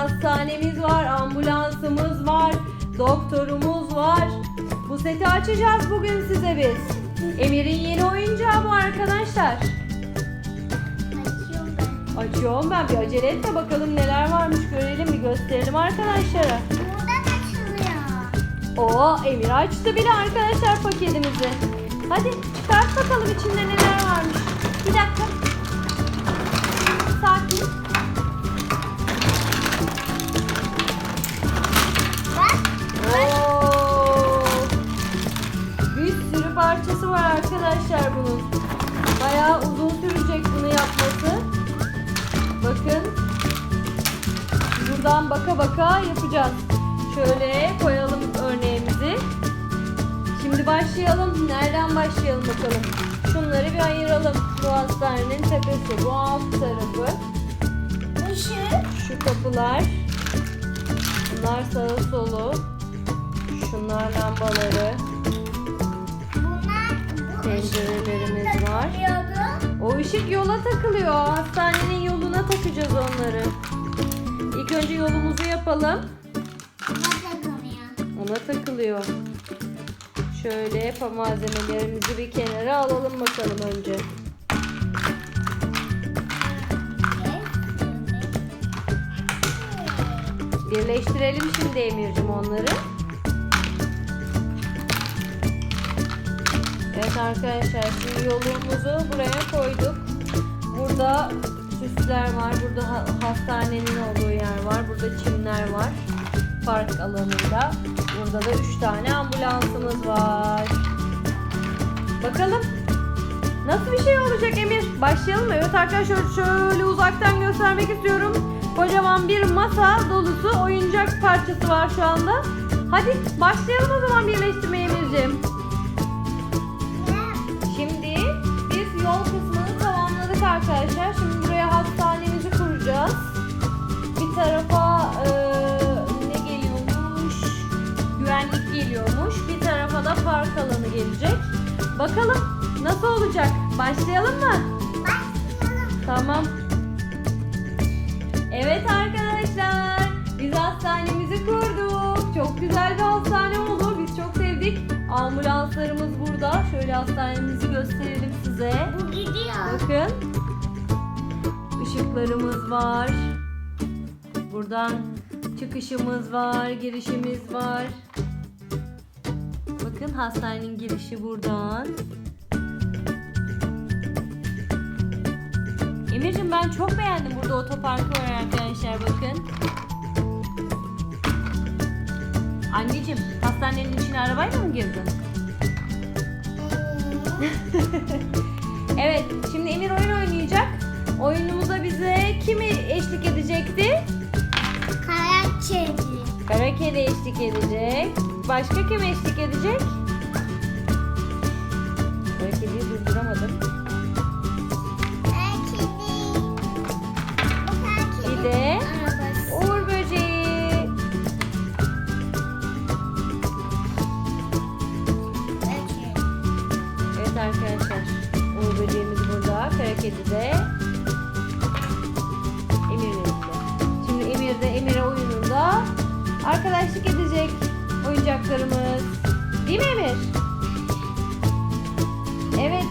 hastanemiz var, ambulansımız var, doktorumuz var. Bu seti açacağız bugün size biz. Emir'in yeni oyuncağı bu arkadaşlar. Açıyorum ben. Açıyorum ben bir acele etme bakalım neler varmış görelim bir gösterelim arkadaşlara. Buradan açılıyor. Oo Emir açtı bile arkadaşlar paketimizi. Hadi çıkart bakalım içinde neler varmış. Bir dakika. Baka baka yapacağız. Şöyle koyalım örneğimizi. Şimdi başlayalım. Nereden başlayalım bakalım. Şunları bir ayıralım. Bu hastanenin tepesi. Bu alt tarafı. Işık. Şu kapılar. Bunlar sağı solu. Şunlar lambaları. Bunlar bu Pencerelerimiz var. O ışık yola takılıyor. Hastanenin yoluna takacağız onları. İlk önce yolumuzu yapalım. Ona takılıyor. Şöyle malzemelerimizi bir kenara alalım bakalım önce. Birleştirelim şimdi Emir'cim onları. Evet arkadaşlar şimdi yolumuzu buraya koyduk. Burada süsler var. Burada ha- hastanenin olduğu var. Burada çimler var. Park alanında. Burada da 3 tane ambulansımız var. Bakalım nasıl bir şey olacak Emir? Başlayalım mı? Evet arkadaşlar şöyle uzaktan göstermek istiyorum. Kocaman bir masa dolusu oyuncak parçası var şu anda. Hadi başlayalım o zaman birleştirmeye Emir'cim. Park alanı gelecek. Bakalım nasıl olacak? Başlayalım mı? Tamam. Evet arkadaşlar. Biz hastanemizi kurduk. Çok güzel bir hastane oldu. Biz çok sevdik. Ambulanslarımız burada. Şöyle hastanemizi gösterelim size. Bu gidiyor. Bakın. Işıklarımız var. Buradan çıkışımız var, girişimiz var. Bakın hastanenin girişi buradan. Emir'cim ben çok beğendim burada otoparkı var arkadaşlar bakın. Anneciğim hastanenin içine arabayla mı girdin? Evet, şimdi Emir oyun oynayacak. Oyunumuza bize kimi eşlik edecekti? Kayak çeviri. Kara kedi eşlik edecek. Başka kim eşlik edecek? Kediyi durduramadım. Belki Bir de arabası. Evet arkadaşlar. Uğur burada. Kara de Emir'le ilgili. Şimdi Emir de Emir'e oyununda arkadaşlık edecek oyuncaklarımız. Değil mi Emir? Evet.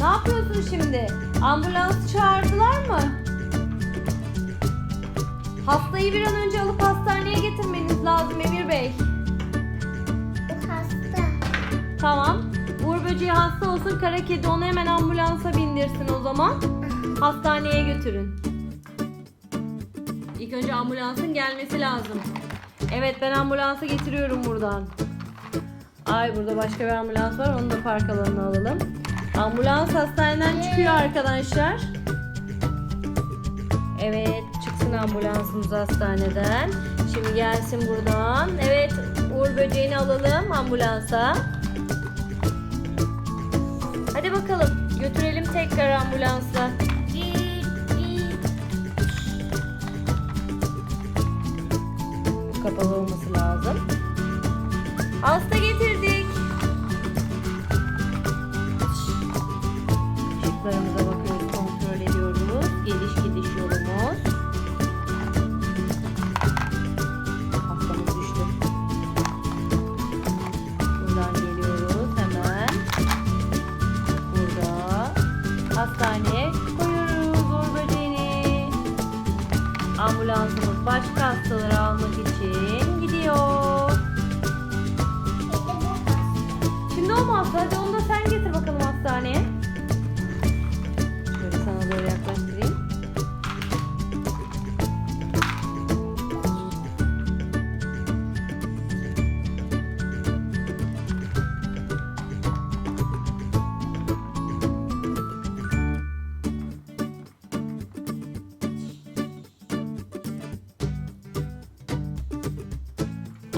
Ne yapıyorsun şimdi? Ambulans çağırdılar mı? Hastayı bir an önce alıp hastaneye getirmeniz lazım Emir Bey. Hasta. Tamam. Uğur böceği hasta olsun. Kara kedi onu hemen ambulansa bindirsin o zaman. Hastaneye götürün. İlk önce ambulansın gelmesi lazım. Evet ben ambulansı getiriyorum buradan. Ay burada başka bir ambulans var. Onu da park alanına alalım. Ambulans hastaneden çıkıyor arkadaşlar. Evet çıksın ambulansımız hastaneden. Şimdi gelsin buradan. Evet Uğur böceğini alalım ambulansa. Hadi bakalım götürelim tekrar ambulansla.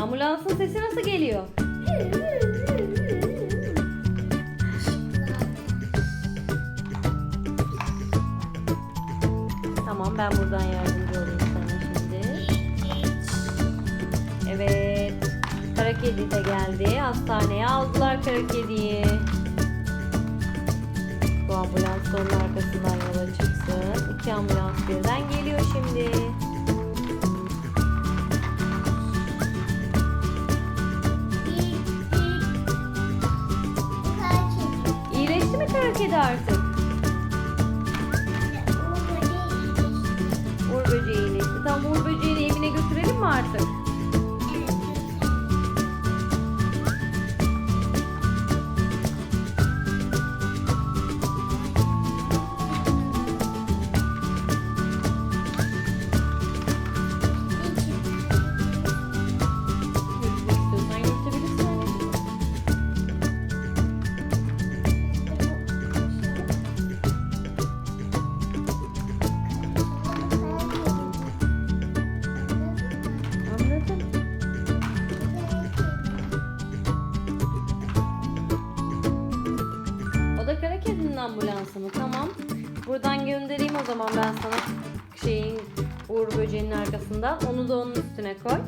Ambulansın sesi nasıl geliyor? Tamam ben buradan yardımcı olayım sana şimdi. Evet. Kara kedi de geldi. Hastaneye aldılar kara kediyi. Bu ambulans onun arkasından yola çıksın. İki ambulans birden geliyor şimdi. Kedi artık? Uğur böceği iyileşti. Tamam Uğur böceğini evine götürelim mi artık? Zaman ben sana şeyin Uğur böceğinin arkasından. Onu da onun üstüne koy.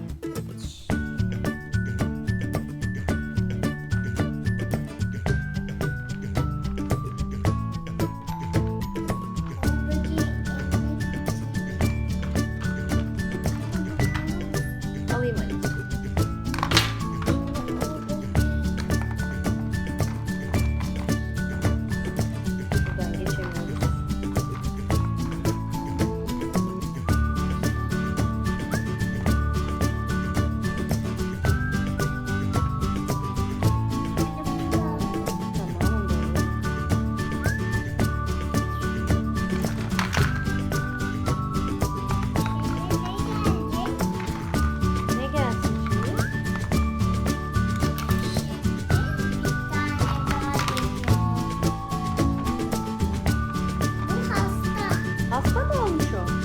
Hasta. Hasta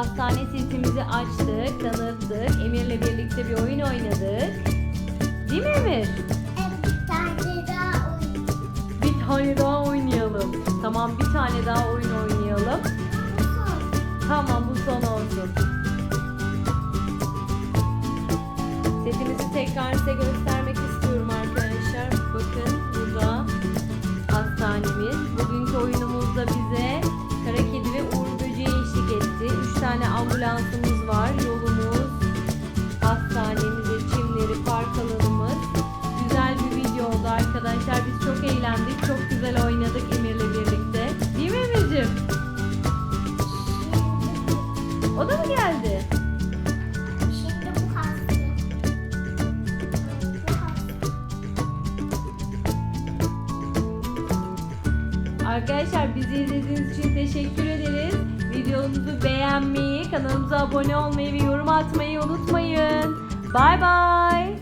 hastane setimizi açtık, tanıttık. Emir'le birlikte bir oyun oynadık. Değil mi Emir? Evet, bir tane daha oyun. Bir tane daha oynayalım. Tamam bir tane daha oyun oynayalım. Tamam bu son olsun. Setimizi tekrar size göstermek istiyorum arkadaşlar. Bakın burada hastanemiz. Bugünkü oyunumuzda bize tane ambulansımız var. Yolumuz, hastanemiz, çimleri, park alanımız. Güzel bir video oldu arkadaşlar. Biz çok eğlendik. Çok güzel oynadık Emir'le birlikte. Değil mi Emir'cim? O da mı geldi? Arkadaşlar bizi izlediğiniz için teşekkür ederiz. Videomuzu beğenmeyi, kanalımıza abone olmayı ve yorum atmayı unutmayın. Bay bay.